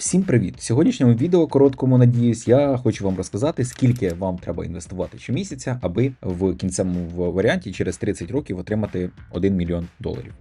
Всім привіт! В сьогоднішньому відео, короткому надіюсь, я хочу вам розказати, скільки вам треба інвестувати щомісяця, аби в кінцевому варіанті через 30 років отримати 1 мільйон доларів.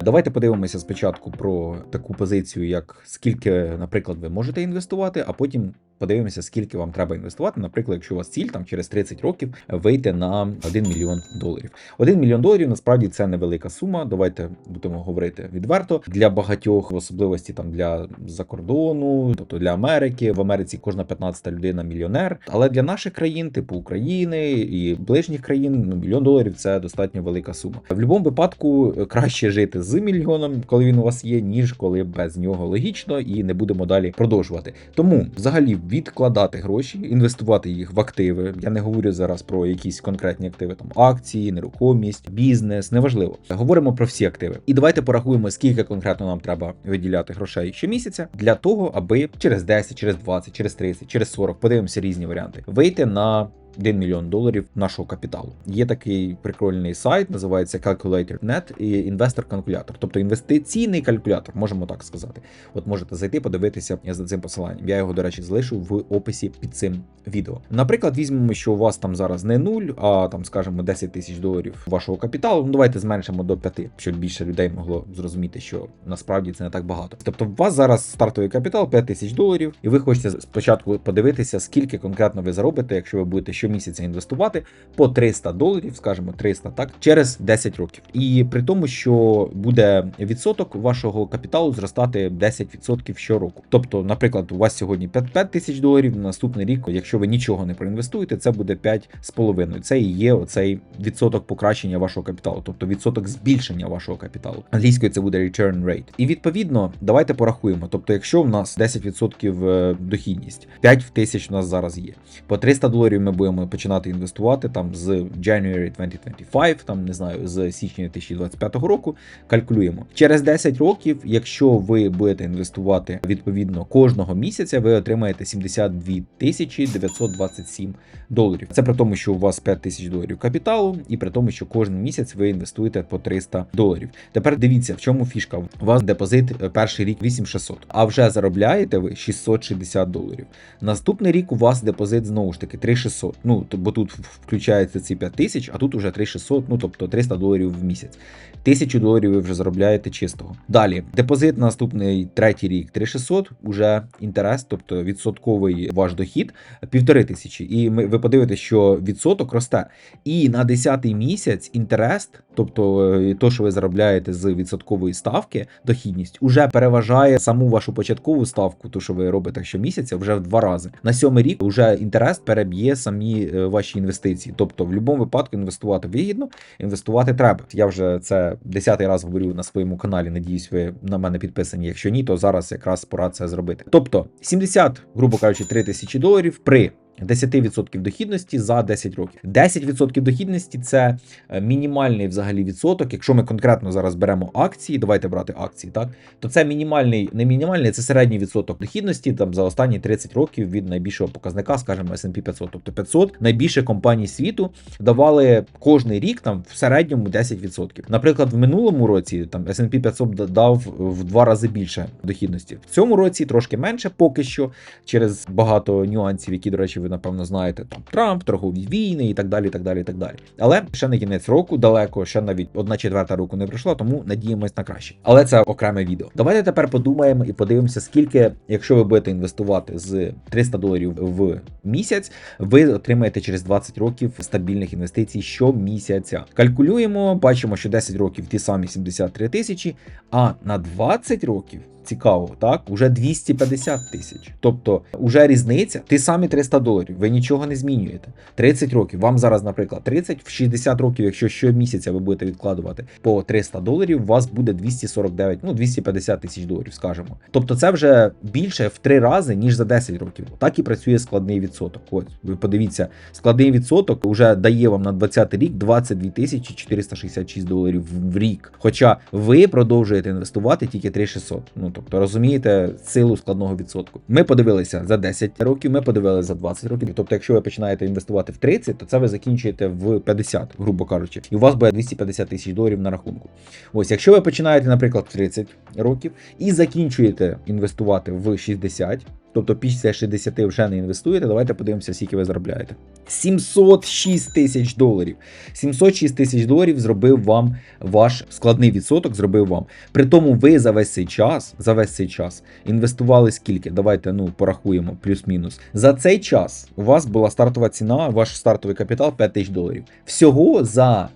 Давайте подивимося спочатку про таку позицію, як скільки, наприклад, ви можете інвестувати, а потім подивимося, скільки вам треба інвестувати. Наприклад, якщо у вас ціль там через 30 років вийти на 1 мільйон доларів. 1 мільйон доларів насправді це невелика сума. Давайте будемо говорити відверто. Для багатьох, в особливості там для закордону, тобто для Америки. В Америці кожна 15 людина мільйонер. Але для наших країн, типу України і ближніх країн, ну мільйон доларів це достатньо велика сума. В будь-якому випадку краще жити з мільйоном, коли він у вас є, ніж коли без нього логічно, і не будемо далі продовжувати. Тому взагалі відкладати гроші, інвестувати їх в активи. Я не говорю зараз про якісь конкретні активи, там акції, нерухомість, бізнес, неважливо. Говоримо про всі активи. І давайте порахуємо, скільки конкретно нам треба виділяти грошей щомісяця для того, аби через 10, через 20, через 30, через 40, подивимося різні варіанти, вийти на 1 мільйон доларів нашого капіталу. Є такий прикольний сайт, називається Calculator.net і інвестор-калькулятор, тобто інвестиційний калькулятор, можемо так сказати. От можете зайти, подивитися за цим посиланням. Я його, до речі, залишу в описі під цим відео. Наприклад, візьмемо, що у вас там зараз не 0, а там, скажімо, 10 тисяч доларів вашого капіталу. Ну давайте зменшимо до 5, щоб більше людей могло зрозуміти, що насправді це не так багато. Тобто, у вас зараз стартовий капітал 5 тисяч доларів, і ви хочете спочатку подивитися, скільки конкретно ви заробите, якщо ви будете щомісяця інвестувати по 300 доларів, скажімо, 300, так, через 10 років. І при тому, що буде відсоток вашого капіталу зростати 10% щороку. Тобто, наприклад, у вас сьогодні 5, 5 тисяч доларів, на наступний рік, якщо ви нічого не проінвестуєте, це буде 5,5. Це і є оцей відсоток покращення вашого капіталу, тобто відсоток збільшення вашого капіталу. Англійською це буде return rate. І відповідно, давайте порахуємо. Тобто, якщо в нас 10% дохідність, 5 тисяч у нас зараз є. По 300 доларів ми будемо починати інвестувати там з January 2025, там не знаю, з січня 2025 року. Калькулюємо через 10 років, якщо ви будете інвестувати відповідно кожного місяця, ви отримаєте 72 тисячі 927 доларів. Це при тому, що у вас 5 тисяч доларів капіталу, і при тому, що кожен місяць ви інвестуєте по 300 доларів. Тепер дивіться, в чому фішка. У вас депозит е, перший рік 8600, а вже заробляєте ви 660 доларів. Наступний рік у вас депозит знову ж таки 3600. Ну бо тут включається ці 5 тисяч, а тут уже 3600, ну тобто 300 доларів в місяць. Тисячу доларів ви вже заробляєте чистого. Далі депозит наступний третій рік 3600, уже інтерес, тобто відсотковий ваш дохід півтори тисячі. І ми ви подивитесь, що відсоток росте. І на 10-й місяць інтерес, тобто е, то, що ви заробляєте з відсоткової ставки, дохідність, уже переважає саму вашу початкову ставку, то що ви робите щомісяця, вже в два рази. На сьомий рік вже інтерес переб'є самі е, ваші інвестиції. Тобто, в будь-якому випадку інвестувати вигідно, інвестувати треба. Я вже це десятий раз говорю на своєму каналі. Надіюсь, ви на мене підписані. Якщо ні, то зараз якраз пора це зробити. Тобто 70, грубо кажучи, 3 тисячі доларів при 10% дохідності за 10 років. 10% дохідності це е, мінімальний взагалі відсоток. Якщо ми конкретно зараз беремо акції, давайте брати акції, так то це мінімальний, не мінімальний, це середній відсоток дохідності там за останні 30 років від найбільшого показника, скажімо, S&P 500. Тобто 500 найбільше компаній світу давали кожний рік там в середньому 10%. Наприклад, в минулому році там S&P 500 дав в два рази більше дохідності. В цьому році трошки менше, поки що, через багато нюансів, які, до речі, ви напевно знаєте, там Трамп, торгові війни і так далі. так далі, так далі. Але ще не кінець року далеко, ще навіть одна четверта року не пройшла, тому надіємось на краще. Але це окреме відео. Давайте тепер подумаємо і подивимося, скільки, якщо ви будете інвестувати з 300 доларів в місяць, ви отримаєте через 20 років стабільних інвестицій щомісяця. Калькулюємо, бачимо, що 10 років ті самі 73 тисячі, а на 20 років цікаво, так? Уже 250 тисяч. Тобто, уже різниця, ти самі 300 доларів, ви нічого не змінюєте. 30 років. Вам зараз, наприклад, 30, в 60 років, якщо щомісяця ви будете відкладувати по 300 доларів, у вас буде 249, ну 250 тисяч доларів, скажімо. Тобто, це вже більше в 3 рази, ніж за 10 років. Так і працює складний відсоток. Ось, ви подивіться, складний відсоток вже дає вам на 20 рік 22 тисячі 466 доларів в рік. Хоча ви продовжуєте інвестувати тільки 3600. Ну Тобто розумієте силу складного відсотку. Ми подивилися за 10 років, ми подивилися за 20 років. Тобто, якщо ви починаєте інвестувати в 30, то це ви закінчуєте в 50, грубо кажучи, і у вас буде 250 тисяч доларів на рахунку. Ось, якщо ви починаєте, наприклад, в 30 років і закінчуєте інвестувати в 60, тобто після 60 вже не інвестуєте, давайте подивимося, скільки ви заробляєте. 706 тисяч доларів. 706 тисяч доларів зробив вам ваш складний відсоток, зробив вам. При тому ви за весь цей час, за весь цей час інвестували скільки? Давайте ну порахуємо плюс-мінус. За цей час у вас була стартова ціна, ваш стартовий капітал 5 тисяч доларів. Всього за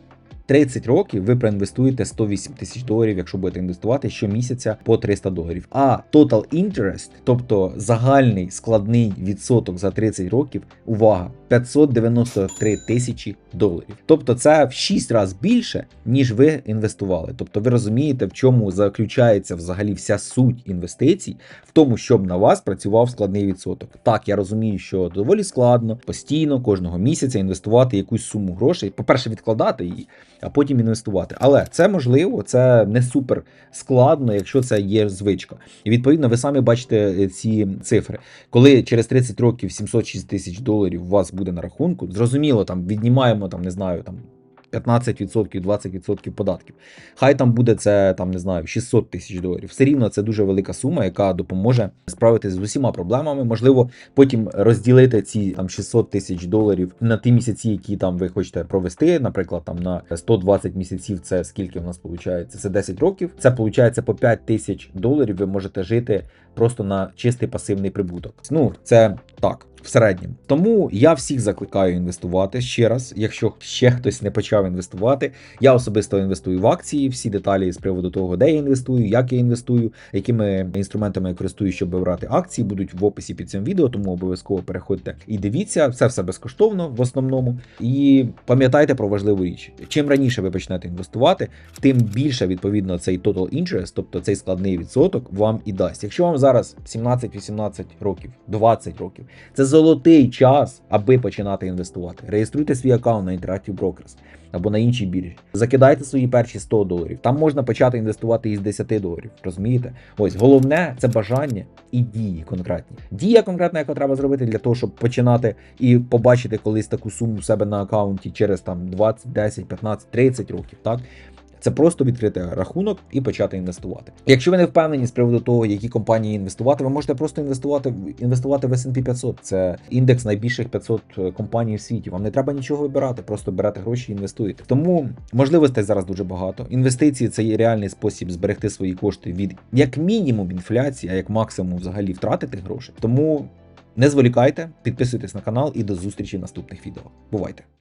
30 років ви проінвестуєте 108 тисяч доларів, якщо будете інвестувати щомісяця по 300 доларів. А total interest, тобто загальний складний відсоток за 30 років, увага, 593 тисячі доларів. Тобто це в 6 разів більше, ніж ви інвестували. Тобто ви розумієте, в чому заключається взагалі вся суть інвестицій, в тому, щоб на вас працював складний відсоток. Так, я розумію, що доволі складно постійно кожного місяця інвестувати якусь суму грошей. По-перше, відкладати її, а потім інвестувати. Але це можливо, це не супер складно, якщо це є звичка. І відповідно, ви самі бачите е, ці цифри. Коли через 30 років 706 тисяч доларів у вас буде на рахунку, зрозуміло, там віднімаємо там, не знаю, там. 15%, 20% податків. Хай там буде це там не знаю 600 тисяч доларів. Все рівно це дуже велика сума, яка допоможе справитися з усіма проблемами. Можливо, потім розділити ці там 600 тисяч доларів на ті місяці, які там ви хочете провести. Наприклад, там на 120 місяців. Це скільки в нас виходить? Це 10 років. Це виходить по 5 тисяч доларів. Ви можете жити просто на чистий пасивний прибуток. Ну це так. В середньому тому я всіх закликаю інвестувати ще раз. Якщо ще хтось не почав інвестувати, я особисто інвестую в акції. Всі деталі з приводу того, де я інвестую, як я інвестую, якими інструментами я користуюсь, щоб брати акції, будуть в описі під цим відео. Тому обов'язково переходьте і дивіться, це все безкоштовно в основному. І пам'ятайте про важливу річ: чим раніше ви почнете інвестувати, тим більше відповідно цей total interest, тобто цей складний відсоток, вам і дасть. Якщо вам зараз 17-18 років, 20 років, це золотий час, аби починати інвестувати. Реєструйте свій аккаунт на Interactive Brokers або на іншій біржі. Закидайте свої перші 100 доларів. Там можна почати інвестувати із 10 доларів. Розумієте? Ось головне це бажання і дії конкретні. Дія конкретна, яка треба зробити для того, щоб починати і побачити колись таку суму у себе на аккаунті через там 20, 10, 15, 30 років. Так це просто відкрити рахунок і почати інвестувати. Якщо ви не впевнені з приводу того, які компанії інвестувати, ви можете просто інвестувати в інвестувати в S&P 500. Це індекс найбільших 500 компаній в світі. Вам не треба нічого вибирати, просто берете гроші і інвестуєте. Тому можливостей зараз дуже багато. Інвестиції це є реальний спосіб зберегти свої кошти від як мінімум інфляції, а як максимум взагалі втратити гроші. Тому не зволікайте, підписуйтесь на канал і до зустрічі в наступних відео. Бувайте!